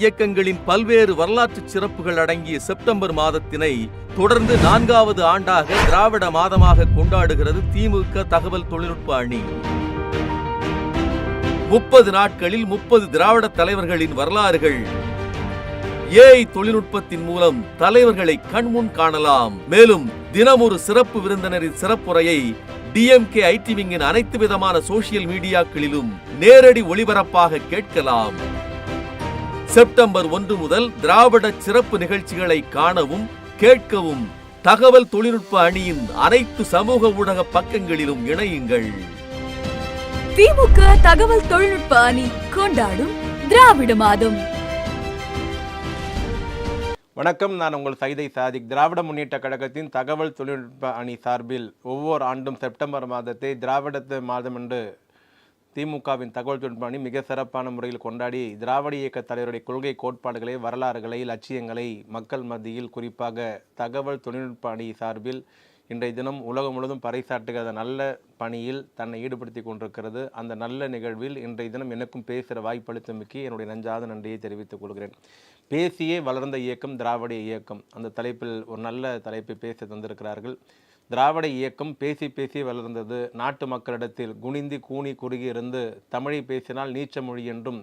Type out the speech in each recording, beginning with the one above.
இயக்கங்களின் பல்வேறு வரலாற்று சிறப்புகள் அடங்கிய செப்டம்பர் மாதத்தினை தொடர்ந்து நான்காவது ஆண்டாக திராவிட மாதமாக கொண்டாடுகிறது திமுக தகவல் தொழில்நுட்ப அணி. முப்பது நாட்களில் முப்பது திராவிட தலைவர்களின் வரலாறுகள். ஏஐ தொழில்நுட்பத்தின் மூலம் தலைவர்களை கண்முன் காணலாம். மேலும் தினம் ஒரு சிறப்பு விருந்தினரின் சிறப்புரையை டிஎம்கே ஐடி விங்கின் அனைத்து விதமான சோசியல் மீடியாக்களிலும் நேரடி ஒளிபரப்பாக கேட்கலாம். செப்டம்பர் ஒன்று முதல் திராவிட சிறப்பு நிகழ்ச்சிகளை காணவும் கேட்கவும். தகவல் தொழில்நுட்ப அணியின் அனைத்து சமூக ஊடக பக்கங்களிலும் இணையுங்கள். திமுக தகவல் தொழில்நுட்ப அணி கொண்டாடும் திராவிட மாதம். வணக்கம் நான் உங்கள் சைதை சாதிக். திராவிட முன்னேற்ற கழகத்தின் தகவல் தொழில்நுட்ப அணி சார்பில் ஒவ்வொரு ஆண்டும் செப்டம்பர் மாதத்தை திராவிட மாதம் என்று திமுகவின் தகவல் தொழில்நுட்ப அணி மிக சிறப்பான முறையில் கொண்டாடி திராவிட இயக்க தலைவருடைய கொள்கை கோட்பாடுகளை வரலாறுகளை லட்சியங்களை மக்கள் மத்தியில் குறிப்பாக தகவல் தொழில்நுட்ப அணி சார்பில் இன்றைய தினம் உலகம் முழுவதும் பறைசாட்டுகிற நல்ல பணியில் தன்னை ஈடுபடுத்தி கொண்டிருக்கிறது. அந்த நல்ல நிகழ்வில் இன்றைய தினம் எனக்கும் பேசுகிற வாய்ப்பளித்தமைக்கு என்னுடைய நஞ்சாத நன்றியை தெரிவித்துக் கொள்கிறேன். பேசியே வளர்ந்த இயக்கம் திராவிட இயக்கம். அந்த தலைப்பில் ஒரு நல்ல தலைப்பை பேச தந்திருக்கிறார்கள். திராவிட இயக்கம் பேசி பேசி வளர்ந்தது. நாட்டு மக்களிடத்தில் குனிந்தி கூனி குறுகி இருந்து தமிழை பேசினால் நீச்ச மொழி என்றும்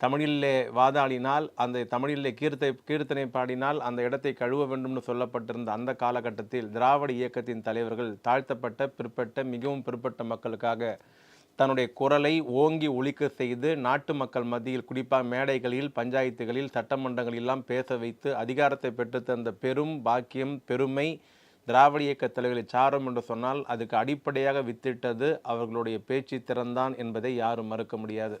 தமிழிலே வாதாடினால் அந்த தமிழிலே கீர்த்தை கீர்த்தனை பாடினால் அந்த இடத்தை கழுவ வேண்டும்னு சொல்லப்பட்டிருந்த அந்த காலகட்டத்தில் திராவிட இயக்கத்தின் தலைவர்கள் தாழ்த்தப்பட்ட பிற்பட்ட மிகவும் பிற்பட்ட மக்களுக்காக தன்னுடைய குரலை ஓங்கி ஒழிக்க செய்து நாட்டு மக்கள் மத்தியில் குறிப்பாக மேடைகளில் பஞ்சாயத்துகளில் சட்டமன்றங்களெல்லாம் பேச வைத்து அதிகாரத்தை பெற்று தந்த பெரும் பாக்கியம் பெருமை திராவிட இயக்க தலைவர்களை சாரம் என்று சொன்னால் அதுக்கு அடிப்படையாக வித்திட்டது அவர்களுடைய பேச்சு திறன்தான் என்பதை யாரும் மறுக்க முடியாது.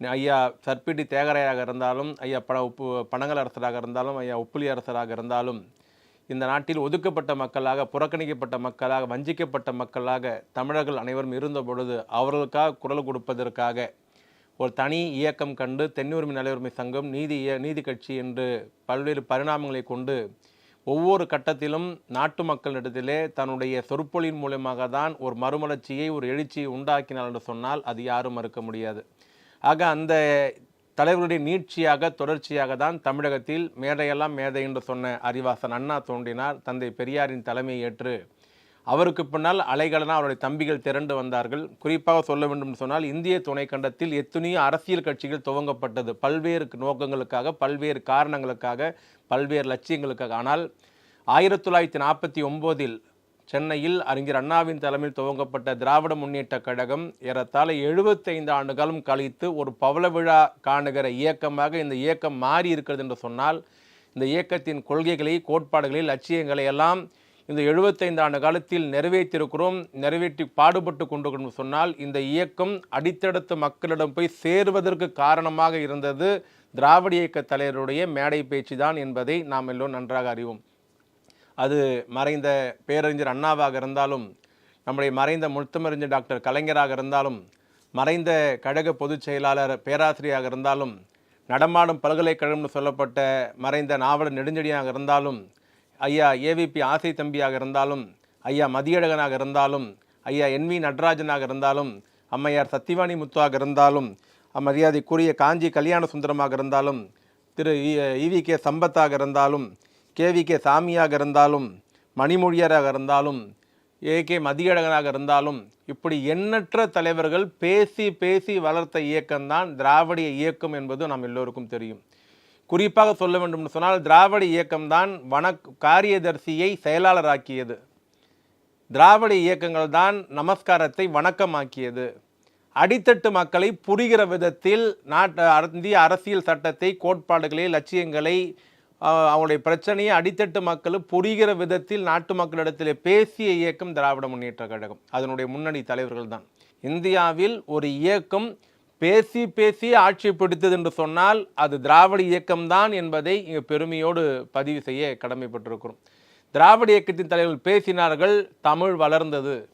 ஐயா சர்பிடி தேகரையாக இருந்தாலும் ஐயா பட உப்பு பனங்கல் அரசராக இருந்தாலும் ஐயா உப்புலி அரசராக இருந்தாலும் இந்த நாட்டில் ஒதுக்கப்பட்ட மக்களாக புறக்கணிக்கப்பட்ட மக்களாக வஞ்சிக்கப்பட்ட மக்களாக தமிழர்கள் அனைவரும் இருந்த பொழுது அவர்களுக்காக குரல் கொடுப்பதற்காக ஒரு தனி இயக்கம் கண்டு தென்னுரிமை உரிமை சங்கம் நீதி நீதி கட்சி என்று பல்வேறு பரிணாமங்களை கொண்டு ஒவ்வொரு கட்டத்திலும் நாட்டு மக்களிடத்திலே தன்னுடைய சொற்பொழின் மூலமாக தான் ஒரு மறுமலர்ச்சியை ஒரு எழுச்சியை உண்டாக்கினார் என்று சொன்னால் அது யாரும் மறுக்க முடியாது. ஆக அந்த தலைவருடைய நீட்சியாக தொடர்ச்சியாக தான் தமிழகத்தில் மேடையெல்லாம் மேதை என்று சொன்ன அறிவாசன் அண்ணா தோன்றினார். தந்தை பெரியாரின் தலைமையை ஏற்று அவருக்கு பின்னால் அலைகளனா அவருடைய தம்பிகள் திரண்டு வந்தார்கள். குறிப்பாக சொல்ல வேண்டும் என்று சொன்னால் இந்திய துணைக்கண்டத்தில் எத்தனையோ அரசியல் கட்சிகள் துவங்கப்பட்டது. பல்வேறு நோக்கங்களுக்காக பல்வேறு காரணங்களுக்காக பல்வேறு லட்சியங்களுக்காக. ஆனால் ஆயிரத்தி தொள்ளாயிரத்தி நாற்பத்தி ஒம்போதில் சென்னையில் அறிஞர் அண்ணாவின் தலைமையில் துவங்கப்பட்ட திராவிட முன்னேற்ற கழகம் ஏறத்தாழ எழுபத்தைந்து ஆண்டுகளும் கழித்து ஒரு பவள விழா காணுகிற இயக்கமாக இந்த இயக்கம் மாறி இருக்கிறது என்று சொன்னால் இந்த இயக்கத்தின் கொள்கைகளை கோட்பாடுகளை லட்சியங்களை எல்லாம் இந்த 75 ஆண்டு காலத்தில் நிறைவேற்றியிருக்கிறோம் நிறைவேற்றி பாடுபட்டு கொண்டு சொன்னால் இந்த இயக்கம் அடித்தடுத்த மக்களிடம் போய் சேருவதற்கு காரணமாக இருந்தது திராவிட இயக்க தலைவருடைய மேடை பேச்சு தான் என்பதை நாம் எல்லோரும் நன்றாக அறிவோம். அது மறைந்த பேரறிஞர் அண்ணாவாக இருந்தாலும் நம்முடைய மறைந்த முத்தமறிஞர் டாக்டர் கலைஞராக இருந்தாலும் மறைந்த கழக பொதுச் செயலாளர் பேராசிரியராக இருந்தாலும் நடமாடும் பல்கலைக்கழகம்னு சொல்லப்பட்ட மறைந்த நாவலர் நெடுஞ்செடியாக இருந்தாலும் ஐயா ஏவிபி ஆசை தம்பியாக இருந்தாலும் ஐயா மதியழகனாக இருந்தாலும் ஐயா என்வி நடராஜனாக இருந்தாலும் அம்மையார் சத்திவாணி முத்துவாக இருந்தாலும் மரியாதைக்குரிய காஞ்சி கல்யாண சுந்தரமாக இருந்தாலும் திரு இவி கே சம்பத்தாக இருந்தாலும் கேவி கே சாமியாக இருந்தாலும் மணிமொழியராக இருந்தாலும் ஏ கே மதியழகனாக இருந்தாலும் இப்படி எண்ணற்ற தலைவர்கள் பேசி பேசி வளர்த்த இயக்கம்தான் திராவிட இயக்கம் என்பது நாம் எல்லோருக்கும் தெரியும். குறிப்பாக சொல்ல வேண்டும் என்று சொன்னால் திராவிட இயக்கம்தான் வன காரியதர்சியை செயலாளராக்கியது. திராவிட இயக்கங்கள் தான் நமஸ்காரத்தை வணக்கமாக்கியது. அடித்தட்டு மக்களை புரிகிற விதத்தில் நாட்டு இந்திய அரசியல் சட்டத்தை கோட்பாடுகளை லட்சியங்களை அவங்களுடைய பிரச்சனையை அடித்தட்டு மக்கள் புரிகிற விதத்தில் நாட்டு மக்களிடத்தில் பேசிய இயக்கம் திராவிட முன்னேற்ற கழகம். அதனுடைய முன்னணி தலைவர்கள் தான் இந்தியாவில் ஒரு இயக்கம் பேசி பேசி ஆட்சி பிடித்தது என்று சொன்னால் அது திராவிட இயக்கம்தான் என்பதை இங்கே பெருமையோடு பதிவு செய்ய கடமைப்பட்டிருக்கிறோம். திராவிட இயக்கத்தின் தலைவர்கள் பேசினார்கள் தமிழ் வளர்ந்தது.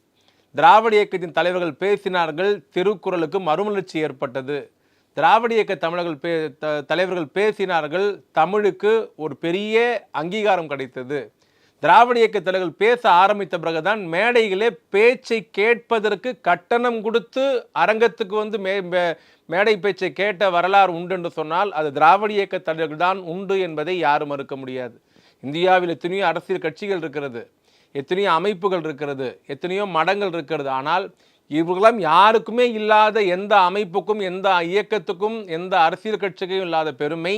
திராவிட இயக்கத்தின் தலைவர்கள் பேசினார்கள் திருக்குறளுக்கு மறுமலர்ச்சி ஏற்பட்டது. திராவிட இயக்க தமிழர்கள் பே த- தலைவர்கள் பேசினார்கள் தமிழுக்கு ஒரு பெரிய அங்கீகாரம் கிடைத்தது. திராவிட இயக்க தலைவர்கள் பேச ஆரம்பித்த பிறகுதான் மேடைகளே பேச்சை கேட்பதற்கு கட்டணம் கொடுத்து அரங்கத்துக்கு வந்து மே மே- மேடை பேச்சை கேட்ட வரலாறு உண்டு என்று சொன்னால் அது திராவிட இயக்க தலைவர்கள் தான் உண்டு என்பதை யாரும் மறுக்க முடியாது. இந்தியாவில் எத்தனையோ அரசியல் கட்சிகள் இருக்கிறது எத்தனையோ அமைப்புகள் இருக்கிறது எத்தனையோ மடங்கள் இருக்கிறது. ஆனால் இவர்களெல்லாம் யாருக்குமே இல்லாத எந்த அமைப்புக்கும் எந்த இயக்கத்துக்கும் எந்த அரசியல் கட்சிக்கும் இல்லாத பெருமை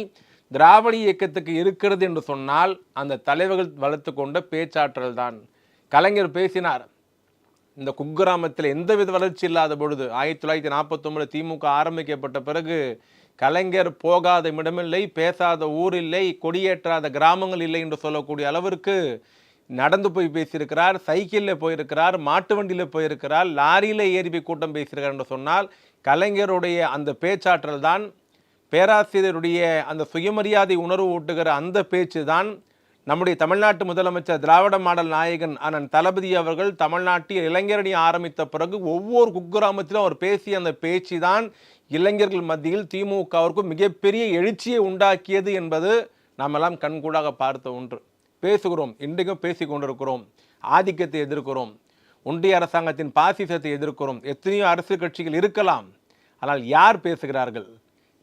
திராவிட இயக்கத்துக்கு இருக்கிறது என்று சொன்னால் அந்த தலைவர்கள் வளர்த்து கொண்ட பேச்சாற்றல் தான். கலைஞர் பேசினார் இந்த குக்கிராமத்தில் எந்தவித வளர்ச்சி இல்லாத பொழுது ஆயிரத்தி தொள்ளாயிரத்தி நாற்பத்தொம்பது திமுக ஆரம்பிக்கப்பட்ட பிறகு கலைஞர் போகாத இடமில்லை பேசாத ஊர் இல்லை கொடியேற்றாத கிராமங்கள் இல்லை என்று சொல்லக்கூடிய அளவிற்கு நடந்து போய் பேசியிருக்கிறார் சைக்கிளில் போயிருக்கிறார் மாட்டு வண்டியில் போயிருக்கிறார் லாரியில் ஏறி போய் கூட்டம் பேசியிருக்கிறார் என்று சொன்னால் கலைஞருடைய அந்த பேச்சாற்றல் தான் பேராசிரியருடைய அந்த சுயமரியாதை உணர்வு ஊட்டுகிற அந்த பேச்சு தான் நம்முடைய தமிழ்நாட்டு முதலமைச்சர் திராவிட மாடல் நாயகன் அண்ணன் தளபதி அவர்கள் தமிழ்நாட்டில் இளைஞரணி ஆரம்பித்த பிறகு ஒவ்வொரு குக்கிராமத்திலும் அவர் பேசிய அந்த பேச்சு தான் இளைஞர்கள் மத்தியில் திமுகவிற்கும் மிகப்பெரிய எழுச்சியை உண்டாக்கியது என்பது நாமெல்லாம் கண்கூடாக பார்த்த ஒன்று. பேசுகிறோம் இன்றைக்கும் பேசி கொண்டிருக்கிறோம் ஆதிக்கத்தை எதிர்க்கிறோம் ஒன்றிய அரசாங்கத்தின் பாசிசத்தை எதிர்க்கிறோம் எத்தனையோ அரசியல் கட்சிகள் இருக்கலாம் ஆனால் யார் பேசுகிறார்கள்?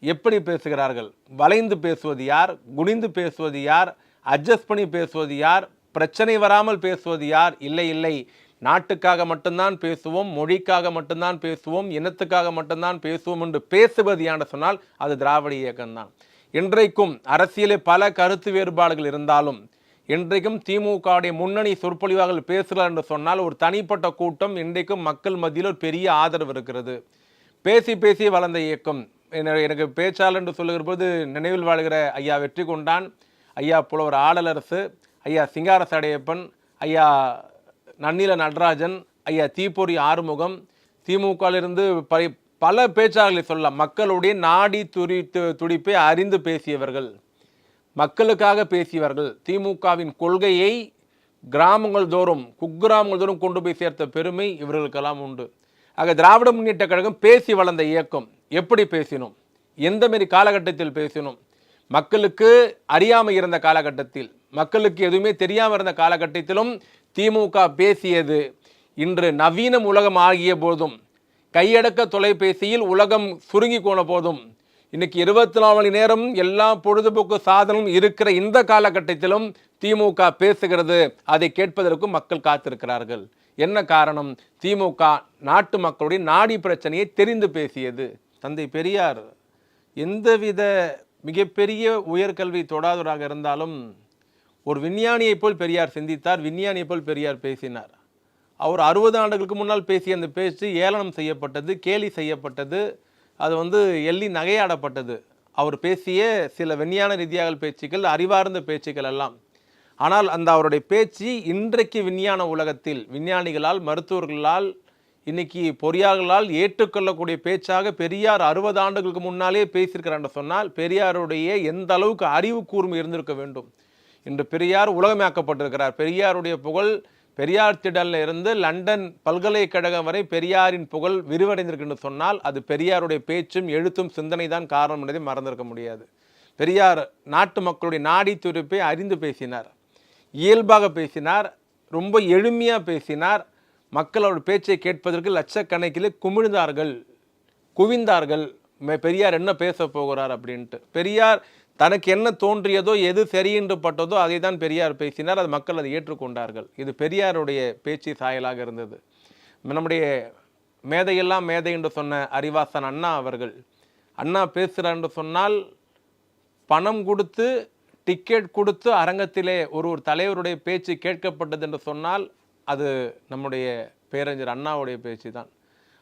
எப்படி பேசுகிறார்கள்? வளைந்து பேசுவது யார்? குனிந்து பேசுவது யார்? அட்ஜஸ்ட் பண்ணி பேசுவது யார்? பிரச்சனை வராமல் பேசுவது யார்? இல்லை இல்லை. நாட்டுக்காக மட்டும்தான் பேசுவோம் மொழிக்காக மட்டும்தான் பேசுவோம் இனத்துக்காக மட்டும்தான் பேசுவோம் என்று பேசுவது யான்னு சொன்னால் அது திராவிட இயக்கம்தான். இன்றைக்கும் அரசியலே பல கருத்து வேறுபாடுகள் இருந்தாலும் இன்றைக்கும் திமுகவுடைய முன்னணி சொற்பொழிவாளர்கள் பேசுகிறார் என்று சொன்னால் ஒரு தனிப்பட்ட கூட்டம் இன்றைக்கும் மக்கள் மத்தியில் ஒரு பெரிய ஆதரவு இருக்கிறது. பேசி பேசி வளர்ந்த இயக்கம் எனக்கு பேச்சாளர் என்று சொல்லுகிற போது நினைவில் வாழ்கிற ஐயா வெற்றி கொண்டான் ஐயா புலவர் ஆடலரசு ஐயா சிங்கார சடையப்பன் ஐயா நன்னில நடராஜன் ஐயா தீப்பொறி ஆறுமுகம் திமுகவிலிருந்து பரி பல பேச்சாளர்களை சொல்லலாம். மக்களுடைய நாடி துரி துடிப்பை அறிந்து பேசியவர்கள் மக்களுக்காக பேசியவர்கள் திமுகவின் கொள்கையை கிராமங்கள் தோறும் குக்கிராமங்கள் தோறும் கொண்டு போய் சேர்த்த பெருமை இவர்களுக்கெல்லாம் உண்டு. ஆக திராவிட முன்னேற்ற கழகம் பேசி வளர்ந்த இயக்கம் எப்படி பேசினோம்? எந்த மாரி காலகட்டத்தில் பேசினோம்? மக்களுக்கு அறியாமல் இருந்த காலகட்டத்தில் மக்களுக்கு எதுவுமே தெரியாமல் இருந்த காலகட்டத்திலும் திமுக பேசியது இன்று நவீனம் உலகம் ஆகிய போதும் கையடக்க தொலைபேசியில் உலகம் சுருங்கி போன போதும் இன்னைக்கு இருபத்தி நாலு மணி நேரம் எல்லா பொழுதுபோக்கு சாதனம் இருக்கிற இந்த காலகட்டத்திலும் திமுக பேசுகிறது அதை கேட்பதற்கும் மக்கள் காத்திருக்கிறார்கள். என்ன காரணம்? திமுக நாட்டு மக்களுடைய நாடி பிரச்சனையை தெரிந்து பேசியது. தந்தை பெரியார் எந்தவித மிகப்பெரிய உயர்கல்வி தொடாதவராக இருந்தாலும் ஒரு விஞ்ஞானியைப் போல் பெரியார் சிந்தித்தார் விஞ்ஞானியைப் போல் பெரியார் பேசினார். அவர் அறுபது ஆண்டுகளுக்கு முன்னால் பேசிய அந்த பேச்சு ஏளனம் செய்யப்பட்டது கேலி செய்யப்பட்டது அது வந்து எள்ளி நகையாடப்பட்டது. அவர் பேசிய சில விஞ்ஞான ரீதியாக பேச்சுக்கள் அறிவார்ந்த பேச்சுக்கள் எல்லாம். ஆனால் அந்த அவருடைய பேச்சு இன்றைக்கு விஞ்ஞான உலகத்தில் விஞ்ஞானிகளால் மருத்துவர்களால் இன்னைக்கு பொறியாளர்களால் ஏற்றுக்கொள்ளக்கூடிய பேச்சாக பெரியார் அறுபது ஆண்டுகளுக்கு முன்னாலே பேசியிருக்கிறான்னு சொன்னால் பெரியாருடைய எந்த அளவுக்கு அறிவு கூர்மை இருந்திருக்க வேண்டும்? இன்று பெரியார் உலகமாக்கப்பட்டிருக்கிறார். பெரியாருடைய புகழ் பெரியார் திடலில் இருந்து லண்டன் பல்கலைக்கழகம் வரை பெரியாரின் புகழ் விரிவடைந்திருக்குன்னு சொன்னால் அது பெரியாருடைய பேச்சும் எழுத்தும் சிந்தனை தான் காரணம் என்பதை மறந்திருக்க முடியாது. பெரியார் நாட்டு மக்களுடைய நாடி துடிப்பை அறிந்து பேசினார். இயல்பாக பேசினார். ரொம்ப எளிமையாக பேசினார். மக்கள் அவர் பேச்சை கேட்பதற்கு லட்சக்கணக்கில் குமிழ்ந்தார்கள் குவிந்தார்கள். பெரியார் என்ன பேச போகிறார் அப்படின்ட்டு. பெரியார் தனக்கு என்ன தோன்றியதோ எது சரி என்று பட்டதோ அதை தான் பெரியார் பேசினார். அது மக்கள் அதை ஏற்றுக்கொண்டார்கள். இது பெரியாருடைய பேச்சு சாயலாக இருந்தது. நம்முடைய மேதையெல்லாம் மேதை என்று சொன்ன அறிவாசன் அண்ணா அவர்கள் அண்ணா பேசுகிறார் என்று சொன்னால் பணம் கொடுத்து டிக்கெட் கொடுத்து அரங்கத்திலே ஒரு ஒரு தலைவருடைய பேச்சு கேட்கப்பட்டது என்று சொன்னால் அது நம்முடைய பேரறிஞர் அண்ணாவுடைய பேச்சு தான்.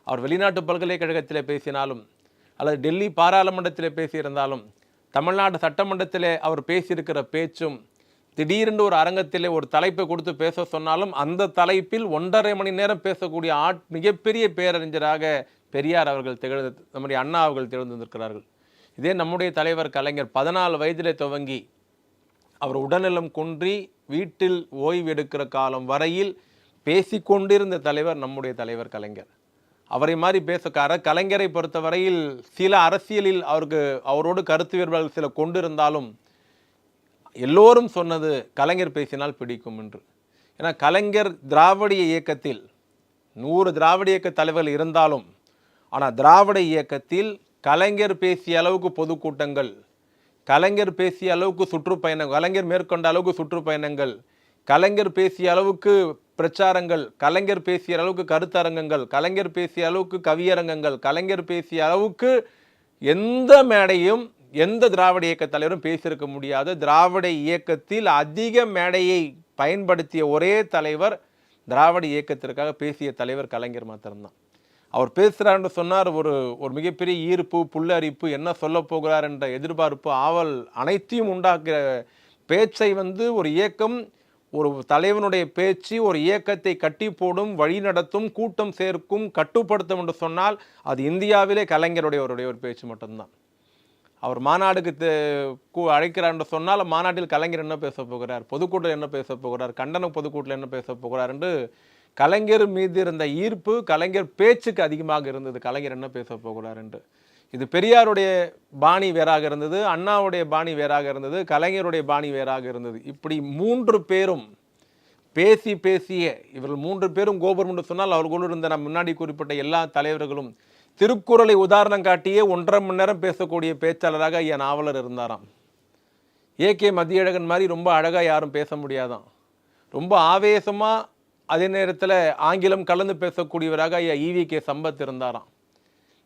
அவர் வெளிநாட்டு பல்கலைக்கழகத்தில் பேசினாலும் அல்லது டெல்லி பாராளுமன்றத்தில் பேசியிருந்தாலும் தமிழ்நாடு சட்டமன்றத்தில் அவர் பேசியிருக்கிற பேச்சும் திடீரென்று ஒரு அரங்கத்திலே ஒரு தலைப்பை கொடுத்து பேச சொன்னாலும் அந்த தலைப்பில் ஒன்றரை மணி நேரம் பேசக்கூடிய ஆட் மிகப்பெரிய பேரறிஞராக பெரியார் அவர்கள் திகழ்ந்து நம்முடைய அண்ணா அவர்கள் திகழ்ந்திருக்கிறார்கள் இதே நம்முடைய தலைவர் கலைஞர் பதினாலு வயதிலே துவங்கி அவர் உடல்நலம் குன்றி வீட்டில் ஓய்வு எடுக்கிற காலம் வரையில் பேசிக்கொண்டிருந்த தலைவர் நம்முடைய தலைவர் கலைஞர். அவரை மாதிரி பேசக்கார கலைஞரை பொறுத்தவரையில் சில அரசியலில் அவருக்கு அவரோடு கருத்து வேறுபாடுகள் சில கொண்டிருந்தாலும் எல்லோரும் சொன்னது கலைஞர் பேசினால் பிடிக்கும் என்று. ஏன்னா கலைஞர் திராவிட இயக்கத்தில் நூறு திராவிட இயக்க தலைவர்கள் இருந்தாலும் ஆனால் திராவிட இயக்கத்தில் கலைஞர் பேசிய அளவுக்கு பொதுக்கூட்டங்கள் கலைஞர் பேசிய அளவுக்கு சுற்றுப்பயணம் கலைஞர் மேற்கொண்ட அளவுக்கு சுற்றுப்பயணங்கள் கலைஞர் பேசிய அளவுக்கு பிரச்சாரங்கள் கலைஞர் பேசிய அளவுக்கு கருத்தரங்கங்கள் கலைஞர் பேசிய அளவுக்கு கவியரங்கங்கள் கலைஞர் பேசிய அளவுக்கு எந்த மேடையும் எந்த திராவிட இயக்க தலைவரும் பேசியிருக்க முடியாது. திராவிட இயக்கத்தில் அதிக மேடையை பயன்படுத்திய ஒரே தலைவர் திராவிட இயக்கத்திற்காக பேசிய தலைவர் கலைஞர் மாத்திரம்தான். அவர் பேசுகிறார்னு சொன்னார் ஒரு ஒரு மிகப்பெரிய ஈர்ப்பு புல்லரிப்பு என்ன சொல்ல போகிறார் என்ற எதிர்பார்ப்பு ஆவல் அனைத்தையும் உண்டாக்குற பேச்சை வந்து ஒரு இயக்கம் ஒரு தலைவனுடைய பேச்சு ஒரு இயக்கத்தை கட்டி போடும் வழி நடத்தும் கூட்டம் சேர்க்கும் கட்டுப்படுத்தும் என்று சொன்னால் அது இந்தியாவிலே கலைஞருடைய அவருடைய ஒரு பேச்சு மட்டும்தான். அவர் மாநாடுக்கு அழைக்கிறார் என்று சொன்னால் மாநாட்டில் கலைஞர் என்ன பேச போகிறார் பொதுக்கூட்டம் என்ன பேச போகிறார் கண்டன பொதுக்கூட்டில் என்ன பேச போகிறார் என்று கலைஞர் மீது இருந்த ஈர்ப்பு கலைஞர் பேச்சுக்கு அதிகமாக இருந்தது. கலைஞர் என்ன பேச போகிறார் என்று. இது பெரியாருடைய பாணி வேறாக இருந்தது அண்ணாவுடைய பாணி வேறாக இருந்தது கலைஞருடைய பாணி வேறாக இருந்தது. இப்படி மூன்று பேரும் பேசி பேசிய இவர்கள் மூன்று பேரும் கோபுரம் என்று சொன்னால் அவர்களோடு இருந்த நம் முன்னாடி குறிப்பிட்ட எல்லா தலைவர்களும் திருக்குறளை உதாரணம் காட்டியே ஒன்றரை மணி நேரம் பேசக்கூடிய பேச்சாளராக ஐயா நாவலர் இருந்தாராம். ஏ கே மதியழகன் மாதிரி ரொம்ப அழகாக யாரும் பேச முடியாதான். ரொம்ப ஆவேசமாக அதே நேரத்தில் ஆங்கிலம் கலந்து பேசக்கூடியவராக ஐயா ஈவி கே சம்பத் இருந்தாராம்.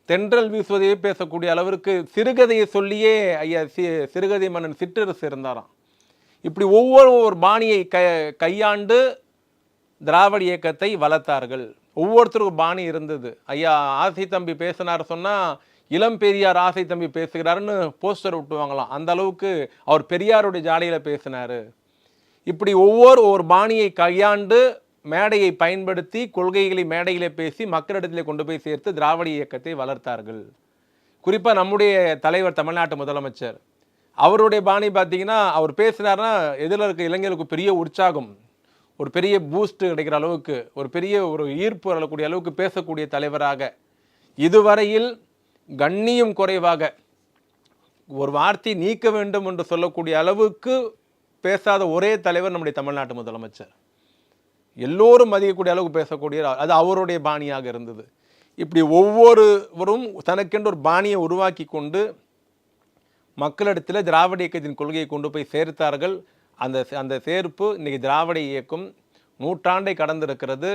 தென்றல் வீசுவதையே பேசக்கூடிய அளவிற்கு சிறுகதையை சொல்லியே ஐயா சி சிறுகதை மன்னன் சிற்றரசு இருந்தாராம். இப்படி ஒவ்வொரு ஒரு பாணியை க கையாண்டு திராவிட இயக்கத்தை வளர்த்தார்கள். ஒவ்வொருத்தருக்கும் பாணி இருந்தது. ஐயா ஆசை தம்பி பேசினார் சொன்னால் இளம் பெரியார் ஆசை தம்பி பேசுகிறாருன்னு போஸ்டர் விட்டுவாங்களாம். அந்த அளவுக்கு அவர் பெரியாருடைய ஜாடையில் பேசினார். இப்படி ஒவ்வொரு ஒரு பாணியை கையாண்டு மேடையை பயன்படுத்தி கொள்கைகளை மேடையிலே பேசி மக்களிடத்திலே கொண்டு போய் சேர்த்து திராவிட இயக்கத்தை வளர்த்தார்கள். குறிப்பாக நம்முடைய தலைவர் தமிழ்நாட்டு முதலமைச்சர். அவருடைய பாணி பார்த்தீங்கன்னா அவர் பேசினார்னா எதிரில் இருக்க இளைஞர்களுக்கு பெரிய உற்சாகம் ஒரு பெரிய பூஸ்ட் கிடைக்கிற அளவுக்கு ஒரு பெரிய ஒரு ஈர்ப்பு வரக்கூடிய அளவுக்கு பேசக்கூடிய தலைவராக. இதுவரையில் கண்ணியம் குறைவாக ஒரு வார்த்தை நீக்க வேண்டும் என்று சொல்லக்கூடிய அளவுக்கு பேசாத ஒரே தலைவர் நம்முடைய தமிழ்நாட்டு முதலமைச்சர். எல்லோரும் மதிக்கக்கூடிய அளவுக்கு பேசக்கூடிய அது அவருடைய பாணியாக இருந்தது. இப்படி ஒவ்வொருவரும் தனக்கென்று ஒரு பாணியை உருவாக்கி கொண்டு மக்களிடத்தில் திராவிட இயக்கத்தின் கொள்கையை கொண்டு போய் சேர்த்தார்கள். அந்த அந்த சேர்ப்பு இன்னைக்கு திராவிட இயக்கம் நூற்றாண்டை கடந்திருக்கிறது.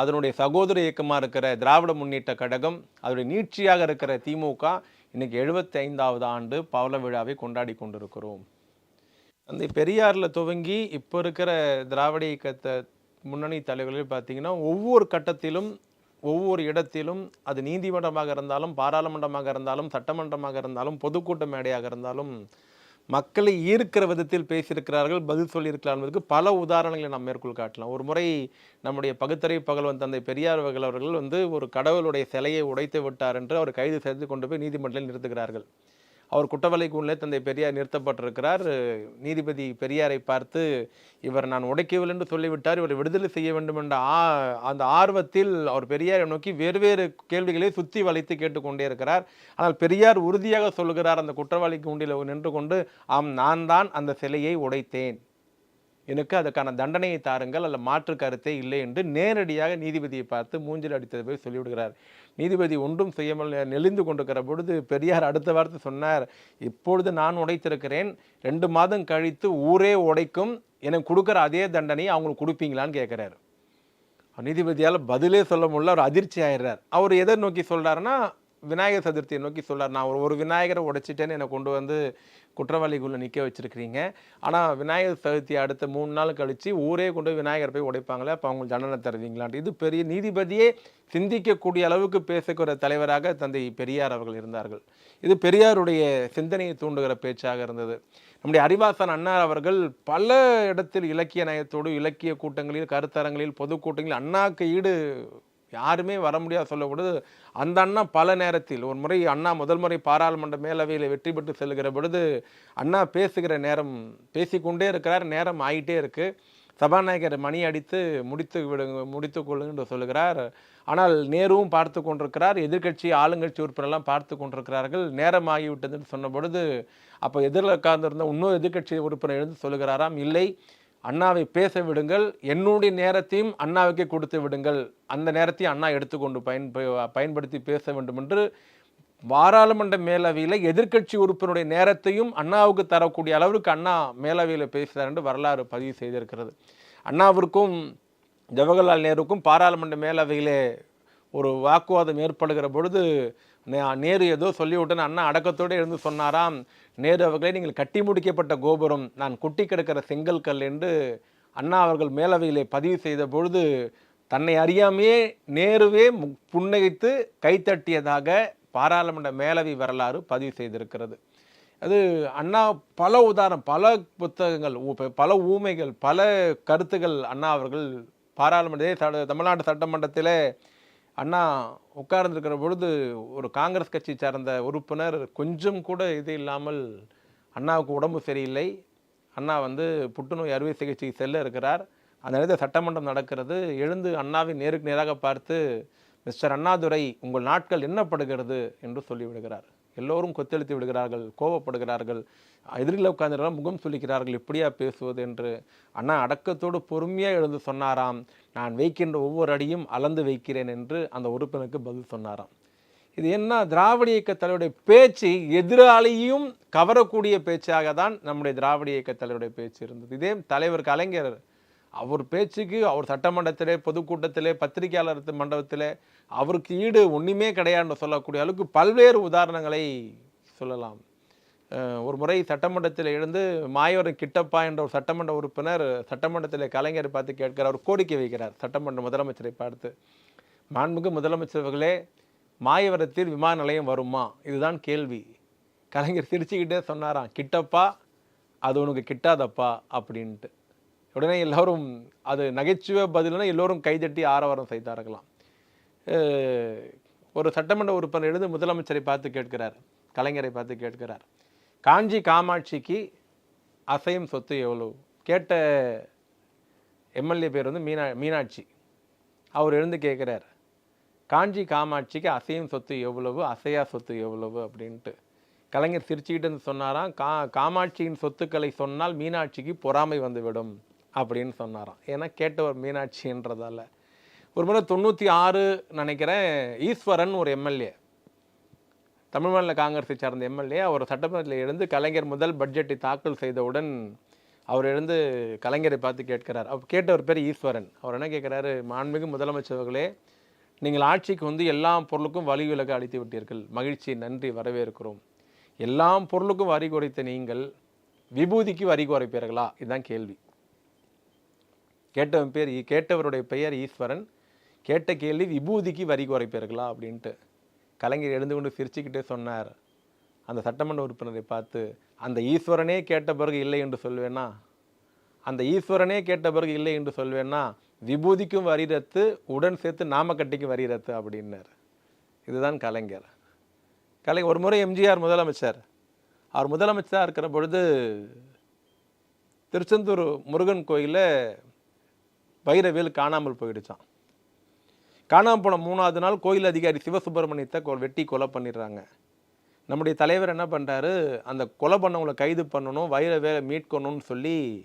அதனுடைய சகோதர இயக்கமாக இருக்கிற திராவிட முன்னேற்ற கழகம் அதனுடைய நீட்சியாக இருக்கிற திமுக இன்றைக்கி எழுபத்தி ஐந்தாவது ஆண்டு பவள விழாவை கொண்டாடி கொண்டிருக்கிறோம். அந்த பெரியாரில் துவங்கி இப்போ இருக்கிற திராவிட இயக்கத்தை முன்னணி தலைவர்களில் பார்த்தீங்கன்னா ஒவ்வொரு கட்டத்திலும் ஒவ்வொரு இடத்திலும் அது நீதிமன்றமாக இருந்தாலும் பாராளுமன்றமாக இருந்தாலும் சட்டமன்றமாக இருந்தாலும் பொதுக்கூட்ட மேடையாக இருந்தாலும் மக்களை ஈர்க்கிற விதத்தில் பேசியிருக்கிறார்கள் பதில் சொல்லியிருக்கலாம் என்பதற்கு பல உதாரணங்களை நாம் மேற்கொள் காட்டலாம். ஒரு முறை நம்முடைய பகுத்தறிவு பகல்வன் தந்தை பெரியார் அவர்கள் அவர்கள் வந்து ஒரு கடவுளுடைய சிலையை உடைத்து விட்டார் என்று அவர் கைது செய்து கொண்டு போய் நீதிமன்றத்தில் நிறுத்துகிறார்கள். அவர் குற்றவாளிக்கு உள்ளே தந்தை பெரியார் நிறுத்தப்பட்டிருக்கிறார். நீதிபதி பெரியாரை பார்த்து இவர் நான் உடைக்கவில்லை என்று சொல்லிவிட்டார் இவர் விடுதலை செய்ய வேண்டும் என்ற ஆ அந்த ஆர்வத்தில் அவர் பெரியாரை நோக்கி வேறு வேறு கேள்விகளை சுற்றி வளைத்து கேட்டுக்கொண்டே இருக்கிறார். ஆனால் பெரியார் உறுதியாக சொல்கிறார் அந்த குற்றவாளிக்கு உண்டில் நின்று கொண்டு ஆம் நான் தான் அந்த சிலையை உடைத்தேன். எனக்கு அதுக்கான தண்டனையை தாருங்கள் அல்ல மாற்று கருத்தே இல்லை என்று நேரடியாக நீதிபதியை பார்த்து மூஞ்சில் அடித்தது போய் சொல்லிவிடுகிறார். நீதிபதி ஒன்றும் செய்யாமல் நெளிந்து கொண்டிருக்கிற பொழுது பெரியார் அடுத்த வார்த்தை சொன்னார். இப்பொழுது நான் உடைத்திருக்கிறேன். ரெண்டு மாதம் கழித்து ஊரே உடைக்கும். எனக்கு கொடுக்குற அதே தண்டனையை அவங்களுக்கு கொடுப்பீங்களான்னு கேட்குறாரு. நீதிபதியால் பதிலே சொல்ல முடியல. அவர் அதிர்ச்சி ஆயிடுறார். அவர் எதை நோக்கி சொல்கிறாருன்னா விநாயகர் சதுர்த்தியை நோக்கி சொல்கிறார் நான் ஒரு ஒரு விநாயகரை உடைச்சிட்டேன்னு என்னை கொண்டு வந்து குற்றவாளிக்குள்ளே நிற்க வச்சுருக்கிறீங்க. ஆனால் விநாயகர் சதுர்த்தி அடுத்த மூணு நாள் கழித்து ஊரே கொண்டு போய் விநாயகர் போய் உடைப்பாங்களே அப்போ அவங்களுக்கு தண்டனை தருவீங்களான்ட்டு. இது பெரிய நீதிபதியே சிந்திக்கக்கூடிய அளவுக்கு பேசக்கூடிய தலைவராக தந்தை பெரியார் அவர்கள் இருந்தார்கள். இது பெரியாருடைய சிந்தனையை தூண்டுகிற பேச்சாக இருந்தது. நம்முடைய அறிவாசன் அண்ணார் அவர்கள் பல இடத்தில் இலக்கிய நயத்தோடு இலக்கிய கூட்டங்களில் கருத்தரங்களில் பொதுக்கூட்டங்களில் அண்ணாக்கு ஈடு யாருமே வர முடியாது சொல்லக்கூடாது அந்த அண்ணா பல நேரத்தில் ஒரு முறை அண்ணா முதல் முறை பாராளுமன்ற மேலவையில் வெற்றி பெற்று செல்கிற பொழுது அண்ணா பேசுகிற நேரம் பேசிக்கொண்டே இருக்கிறார் நேரம் ஆகிட்டே இருக்குது சபாநாயகர் மணி அடித்து முடித்து விடுங்க முடித்து கொள்ளுங்க என்று சொல்லுகிறார். ஆனால் நேருவும் பார்த்து கொண்டிருக்கிறார் எதிர்க்கட்சி ஆளுங்கட்சி உறுப்பினர்லாம் பார்த்து கொண்டிருக்கிறார்கள் நேரம் ஆகிவிட்டதுன்னு சொன்ன பொழுது அப்போ எதிரில் உட்கார்ந்துருந்த இன்னொரு எதிர்க்கட்சி உறுப்பினர் எழுந்து சொல்லுகிறாராம் இல்லை அண்ணாவை பேச விடுங்கள். என்னுடைய நேரத்தையும் அண்ணாவுக்கே கொடுத்து விடுங்கள். அந்த நேரத்தையும் அண்ணா எடுத்துக்கொண்டு பயன் பயன்படுத்தி பேச வேண்டும் என்று பாராளுமன்ற மேலவையில் எதிர்க்கட்சி உறுப்பினருடைய நேரத்தையும் அண்ணாவுக்கு தரக்கூடிய அளவிற்கு அண்ணா மேலவையில் பேசுகிறார் என்று வரலாறு பதிவு செய்திருக்கிறது. அண்ணாவிற்கும் ஜவஹர்லால் நேருக்கும் பாராளுமன்ற மேலவையிலே ஒரு வாக்குவாதம் ஏற்படுகிற பொழுது நே- நேரு ஏதோ சொல்லிவிட்டேன்னு அண்ணா அடக்கத்தோடு இருந்து சொன்னாராம் நேரு அவர்களை நீங்கள் கட்டி முடிக்கப்பட்ட கோபுரம் நான் குட்டி கிடக்கிற செங்கல் கல் என்று அண்ணா அவர்கள் மேலவையிலே பதிவு செய்த பொழுது தன்னை அறியாமையே நேருவே புன்னகைத்து கைத்தட்டியதாக பாராளுமன்ற மேலவை வரலாறு பதிவு செய்திருக்கிறது. அது அண்ணா பல உதாரணம் பல புத்தகங்கள் பல ஊமைகள் பல கருத்துகள் அண்ணா அவர்கள் பாராளுமன்ற சட்ட- தமிழ்நாடு சட்டமன்றத்தில் அண்ணா உட்கார்ந்துருக்கிற பொழுது ஒரு காங்கிரஸ் கட்சி சார்ந்த உறுப்பினர் கொஞ்சம் கூட இது இல்லாமல் அண்ணாவுக்கு உடம்பு சரியில்லை. அண்ணா வந்து புற்றுநோய் அறுவை சிகிச்சை செல்ல இருக்கிறார். அந்த நேரத்தில் சட்டமன்றம் நடக்கிறது. எழுந்து அண்ணாவை நேருக்கு நேராக பார்த்து மிஸ்டர் அண்ணாதுரை உங்கள் நாட்கள் என்னப்படுகிறது என்று சொல்லிவிடுகிறார். எல்லோரும் கொத்தெழுத்து விடுகிறார்கள் கோபப்படுகிறார்கள். எதிரில் உட்கார்ந்துடலாம் முகம் சொல்லிக்கிறார்கள் இப்படியா பேசுவது என்று. அண்ணா அடக்கத்தோடு பொறுமையாக எழுந்து சொன்னாராம் நான் வைக்கின்ற ஒவ்வொரு அடியும் அளந்து வைக்கிறேன் என்று அந்த உறுப்பினருக்கு பதில் சொன்னாராம். இது என்ன திராவிட இயக்க தலைவருடைய பேச்சு? எதிராளியும் கவரக்கூடிய பேச்சாக தான் நம்முடைய திராவிட இயக்க தலைவருடைய பேச்சு இருந்தது. இதே தலைவர் கலைஞர் அவர் பேச்சுக்கு அவர் சட்டமன்றத்திலே பொதுக்கூட்டத்திலே பத்திரிகையாளர் மண்டபத்திலே அவருக்கு ஈடு ஒன்றுமே கிடையாதுன்னு சொல்லக்கூடிய அளவுக்கு பல்வேறு உதாரணங்களை சொல்லலாம். ஒரு முறை சட்டமன்றத்தில் எழுந்து மாயவரம் கிட்டப்பா என்ற ஒரு சட்டமன்ற உறுப்பினர் சட்டமன்றத்தில் கலைஞரை பார்த்து கேட்கிறார். அவர் கோரிக்கை வைக்கிறார் சட்டமன்ற முதலமைச்சரை பார்த்து. மாண்புமிகு முதலமைச்சர் மாயவரத்தில் விமான நிலையம் வருமா? இதுதான் கேள்வி. கலைஞர் சிரிச்சுக்கிட்டே சொன்னாராம் கிட்டப்பா அது உனக்கு கிட்டாதப்பா அப்படின்ட்டு. உடனே எல்லோரும் அது நகைச்சுவை பதிலுன்னா எல்லோரும் கைதட்டி ஆரவாரம் செய்தார்களாம். ஒரு சட்டமன்ற உறுப்பினர் எழுந்து முதலமைச்சரை பார்த்து கேட்கிறார் கலைஞரை பார்த்து கேட்கிறார். காஞ்சி காமாட்சிக்கு அசையும் சொத்து எவ்வளவு? கேட்ட எம்எல்ஏ பேர் வந்து மீனா மீனாட்சி. அவர் எழுந்து கேட்குறார் காஞ்சி காமாட்சிக்கு அசையும் சொத்து எவ்வளவு அசையா சொத்து எவ்வளவு அப்படின்ட்டு. கலைஞர் சிரிச்சுக்கிட்டு சொன்னாராம் கா காமாட்சியின் சொத்துக்களை சொன்னால் மீனாட்சிக்கு பொறாமை வந்துவிடும் அப்படின்னு சொன்னாராம். ஏன்னா கேட்டவர் மீனாட்சின்றதால ஒரு முறை தொண்ணூற்றி ஆறு நினைக்கிறேன் ஈஸ்வரன் ஒரு எம்எல்ஏ. தமிழ் மாநில காங்கிரஸை சார்ந்த எம்எல்ஏ. அவர் சட்டமன்றத்தில் எழுந்து கலைஞர் முதல் பட்ஜெட்டை தாக்கல் செய்தவுடன் அவர் எழுந்து கலைஞரை பார்த்து கேட்கிறார். அவர் கேட்டவர் பேர் ஈஸ்வரன். அவர் என்ன கேட்குறாரு? மாண்புமிகு முதலமைச்சர்களே நீங்கள் ஆட்சிக்கு வந்து எல்லா பொருளுக்கும் வரி விலக அளித்து விட்டீர்கள். மகிழ்ச்சி நன்றி வரவேற்கிறோம். எல்லா பொருளுக்கும் வரி குறைத்த நீங்கள் விபூதிக்கு வரி குறைப்பீர்களா? இதுதான் கேள்வி. கேட்டவன் பேர் கேட்டவருடைய பெயர் ஈஸ்வரன். கேட்ட கேள்வி விபூதிக்கு வரி குறைப்பீர்களா அப்படின்ட்டு. கலைஞர் எழுந்து கொண்டு சிரிச்சுக்கிட்டே சொன்னார். அந்த சட்டமன்ற உறுப்பினரை பார்த்து அந்த ஈஸ்வரனே கேட்ட பிறகு இல்லை என்று சொல்வேன்னா அந்த ஈஸ்வரனே கேட்ட பிறகு இல்லை என்று சொல்வேன்னா விபூதிக்கும் வரி ரத்து உடன் சேர்த்து நாமக்கட்டிக்கும் வரி ரத்து அப்படின்னார். இதுதான் கலைஞர். கலைஞர் ஒரு முறை எம்ஜிஆர் முதலமைச்சர். அவர் முதலமைச்சராக இருக்கிற பொழுது திருச்செந்தூர் முருகன் கோயிலில் வைரவேல் காணாமல் போயிடுச்சான் காணாமல் போன மூணாவது நாள் கோயில் அதிகாரி சிவசுப்பிரமணியத்தை கொ- வெட்டி கொலை பண்ணிடுறாங்க. நம்முடைய தலைவர் என்ன பண்ணுறாரு அந்த கொலை பண்ணவங்களை கைது பண்ணணும் வைரவேலை மீட்கணும்னு சொல்லி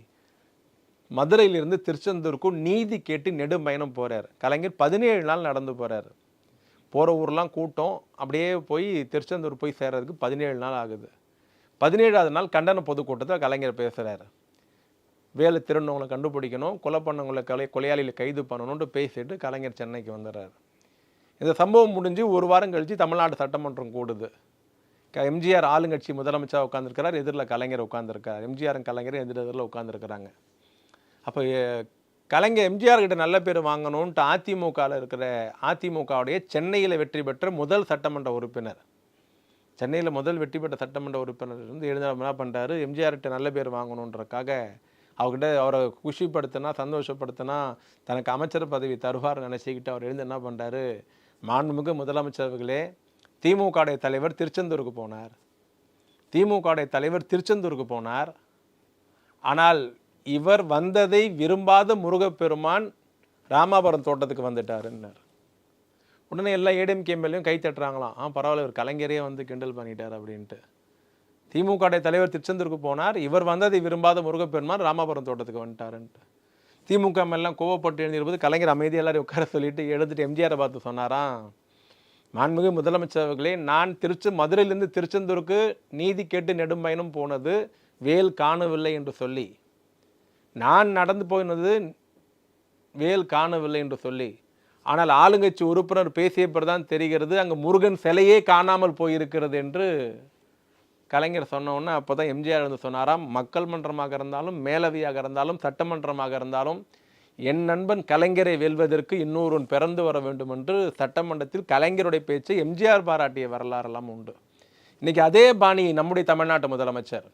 மதுரையிலிருந்து திருச்செந்தூருக்கும் நீதி கேட்டு நெடும்பயணம் போகிறார் கலைஞர் பதினேழு நாள் நடந்து போகிறார் போகிற ஊர்லாம் கூட்டம் அப்படியே போய் திருச்செந்தூர் போய் சேர்கிறதுக்கு பதினேழு நாள் ஆகுது. பதினேழாவது நாள் கண்டன பொதுக்கூட்டத்தில் கலைஞர் பேசுகிறாரு வேலை திருநவங்களை கண்டுபிடிக்கணும் கொலை பண்ணவங்களை கொலை கொலையாளியில் கைது பண்ணணும்னு பேசிட்டு கலைஞர் சென்னைக்கு வந்துடுறாரு. இந்த சம்பவம் முடிஞ்சு ஒரு வாரம் கழித்து தமிழ்நாடு சட்டமன்றம் கூடுது. க எம்ஜிஆர் ஆளுங்கட்சி முதலமைச்சராக உட்காந்துருக்கிறார் எதிரில் கலைஞர் உட்காந்துருக்கார் எம்ஜிஆரும் கலைஞரும் எதிர் எதிரில் உட்காந்துருக்கிறாங்க அப்போ கலைஞர் எம்ஜிஆர் கிட்ட நல்ல பேர் வாங்கணும்ன்ட்டு அதிமுகவில் இருக்கிற அதிமுகவுடைய சென்னையில் வெற்றி பெற்ற முதல் சட்டமன்ற உறுப்பினர். சென்னையில் முதல் வெற்றி பெற்ற சட்டமன்ற உறுப்பினர் இருந்து எழுந்த என்ன பண்ணுறாரு எம்ஜிஆர்கிட்ட நல்ல பேர் வாங்கணுன்றக்காக அவர்கிட்ட அவரை குஷிப்படுத்தினா சந்தோஷப்படுத்தினா தனக்கு அமைச்சர் பதவி தருவார் நினச்சிக்கிட்டு அவர் எழுந்து என்ன பண்ணுறாரு மாண்புமிகு முதலமைச்சர்களே திமுகவுடைய தலைவர் திருச்செந்தூருக்கு போனார். திமுகவுடைய தலைவர் திருச்செந்தூருக்கு போனார். ஆனால் இவர் வந்ததை விரும்பாத முருகப்பெருமான் ராமாபுரம் தோட்டத்துக்கு வந்துட்டாருன்னார். உடனே எல்லா ஏடிஎம்கே மேலேயும் கை தட்டுறாங்களாம். ஆ பரவாயில்ல இவர் கலைஞரே வந்து கிண்டல் பண்ணிட்டார் அப்படின்ட்டு. திமுக தலைவர் திருச்செந்தூருக்கு போனார். இவர் வந்ததை விரும்பாத முருகப்பெருமான் ராமாபுரம் தோட்டத்துக்கு வந்துட்டாருன்ட்டு. திமுக எல்லாம் கோவப்பட்டு எழுந்திருப்பது கலைஞர் அமைதி எல்லாரையும் உட்கார சொல்லிட்டு எழுந்துட்டு எம்ஜிஆரை பார்த்து சொன்னாராம். மாண்புமிகு முதலமைச்சர் அவர்களே நான் திருச்சி மதுரையிலிருந்து திருச்செந்தூருக்கு நீதி கேட்டு நெடும்பயணம் போனது வேல் காணவில்லை என்று சொல்லி நான் நடந்து போனது வேல் காணவில்லை என்று சொல்லி ஆனால் ஆளுங்கட்சி உறுப்பினர் பேசிய தான் தெரிகிறது. அங்கே முருகன் சிலையே காணாமல் போயிருக்கிறது என்று கலைஞர் சொன்ன அப்போ தான் எம்ஜிஆர் வந்து சொன்னாராம் மக்கள் மன்றமாக இருந்தாலும் மேலவையாக இருந்தாலும் சட்டமன்றமாக இருந்தாலும் என் நண்பன் கலைஞரை வெல்வதற்கு இன்னொருவன் பிறந்து வர வேண்டும் என்று சட்டமன்றத்தில் கலைஞருடைய பேச்சை எம்ஜிஆர் பாராட்டிய வரலாறெல்லாம் உண்டு. இன்றைக்கி அதே பாணி நம்முடைய தமிழ்நாட்டு முதலமைச்சர்.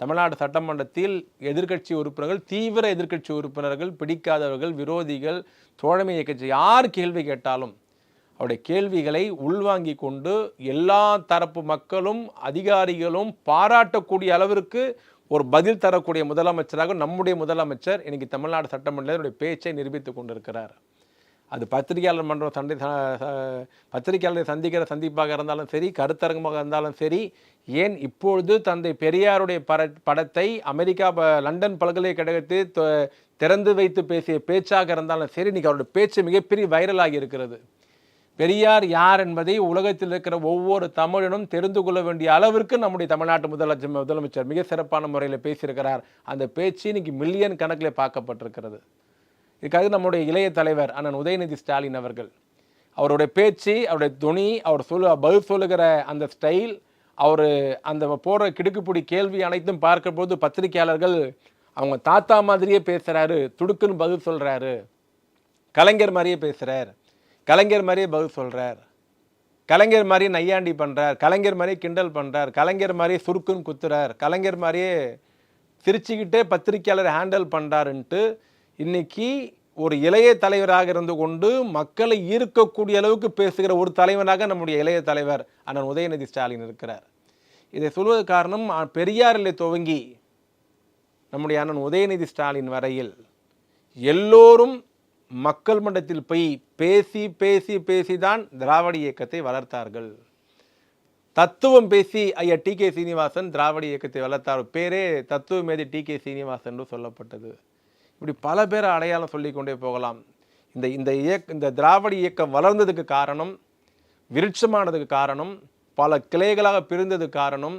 தமிழ்நாடு சட்டமன்றத்தில் எதிர்க்கட்சி உறுப்பினர்கள் தீவிர எதிர்க்கட்சி உறுப்பினர்கள் பிடிக்காதவர்கள் விரோதிகள் தோழமை இயக்கச்சி யார் கேள்வி கேட்டாலும் அவருடைய கேள்விகளை உள்வாங்கி கொண்டு எல்லா தரப்பு மக்களும் அதிகாரிகளும் பாராட்டக்கூடிய அளவிற்கு ஒரு பதில் தரக்கூடிய முதலமைச்சராக நம்முடைய முதலமைச்சர் இன்னைக்கு தமிழ்நாடு சட்டமன்றத்தினுடைய பேச்சை நிரூபித்துக் கொண்டிருக்கிறார். அது பத்திரிகையாளர் மன்றம் சண்டை பத்திரிகையாளரை சந்திக்கிற சந்திப்பாக இருந்தாலும் சரி கருத்தரங்கமாக இருந்தாலும் சரி ஏன் இப்பொழுது தந்தை பெரியாருடைய பட படத்தை அமெரிக்கா ப- லண்டன் பல்கலைக்கழகத்தில் திறந்து வைத்து பேசிய பேச்சாக இருந்தாலும் சரி இன்றைக்கி அவருடைய பேச்சு மிகப்பெரிய வைரலாகி இருக்கிறது. பெரியார் யார் என்பதை உலகத்தில் இருக்கிற ஒவ்வொரு தமிழனும் தெரிந்து கொள்ள வேண்டிய அளவிற்கு நம்முடைய தமிழ்நாட்டு முதலமைச்சர் முதலமைச்சர் மிக சிறப்பான முறையில் பேசியிருக்கிறார். அந்த பேச்சு இன்னைக்கு மில்லியன் கணக்கில் பார்க்கப்பட்டிருக்கிறது. இதுக்காக நம்முடைய இளைய தலைவர் அண்ணன் உதயநிதி ஸ்டாலின் அவர்கள் அவருடைய பேச்சு அவருடைய துணி அவர் சொல்லு பதில் சொல்லுகிற அந்த ஸ்டைல் அவர் அந்த போடுற கிடுக்குப்பிடி கேள்வி அனைத்தும் பார்க்கும்போது பத்திரிகையாளர்கள் அவங்க தாத்தா மாதிரியே பேசுகிறாரு துடுக்குன்னு பதில் சொல்கிறாரு கலைஞர் மாதிரியே பேசுகிறார் கலைஞர் மாதிரியே பதில் சொல்கிறார் கலைஞர் மாதிரியே நையாண்டி பண்ணுறார் கலைஞர் மாதிரியே கிண்டல் பண்ணுறார் கலைஞர் மாதிரியே சுருக்குன்னு குத்துறார். கலைஞர் மாதிரியே சிரிச்சுக்கிட்டே பத்திரிக்கையாளர் ஹேண்டில் பண்ணுறாருன்ட்டு இன்றைக்கி ஒரு இளைய தலைவராக இருந்து கொண்டு மக்களை ஈர்க்கக்கூடிய அளவுக்கு பேசுகிற ஒரு தலைவனாக நம்முடைய இளைய தலைவர் அண்ணன் உதயநிதி ஸ்டாலின் இருக்கிறார். இதை சொல்வது காரணம் அ- பெரியாரில் துவங்கி நம்முடைய அண்ணன் உதயநிதி ஸ்டாலின் வரையில் எல்லோரும் மக்கள் மன்றத்தில் போய் பேசி பேசி பேசி தான் திராவிட இயக்கத்தை வளர்த்தார்கள். தத்துவம் பேசி ஐயா டி கே சீனிவாசன் திராவிட இயக்கத்தை வளர்த்தார். பேரே தத்துவ மேதி டி கே சீனிவாசன் என்று சொல்லப்பட்டது. இப்படி பல பேரை அடையாளம் சொல்லிக்கொண்டே போகலாம். இந்த இந்த இயக்க இந்த திராவிட இயக்கம் வளர்ந்ததுக்கு காரணம் விருட்சமானதுக்கு காரணம் பல கிளைகளாக பிரிந்ததுக்கு காரணம்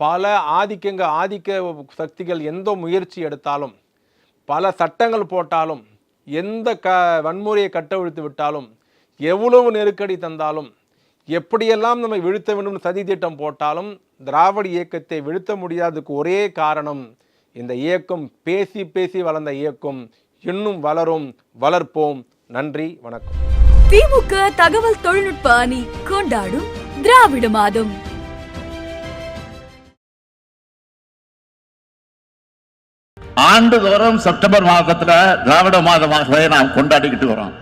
பல ஆதிக்கங்க ஆதிக்க சக்திகள் எந்த முயற்சி எடுத்தாலும் பல சட்டங்கள் போட்டாலும் எந்த க வன்முறையை கட்டவிழ்த்து விட்டாலும் எவ்வளவு நெருக்கடி தந்தாலும் எப்படியெல்லாம் நம்மை வீழ்த்த வேண்டும் சதி திட்டம் போட்டாலும் திராவிட இயக்கத்தை வீழ்த்த முடியாததுக்கு ஒரே காரணம் இந்த இயக்கம் பேசி பேசி வளர்ந்த இயக்கம். இன்னும் வளரும் வளர்ப்போம். நன்றி வணக்கம். திமுக தகவல் தொழில்நுட்ப அணி கொண்டாடும் திராவிட மாதம். ஆண்டுதோறும் செப்டம்பர் மாதத்தில் திராவிட மாதமாகவே நாம் கொண்டாடிக்கிட்டு வரோம்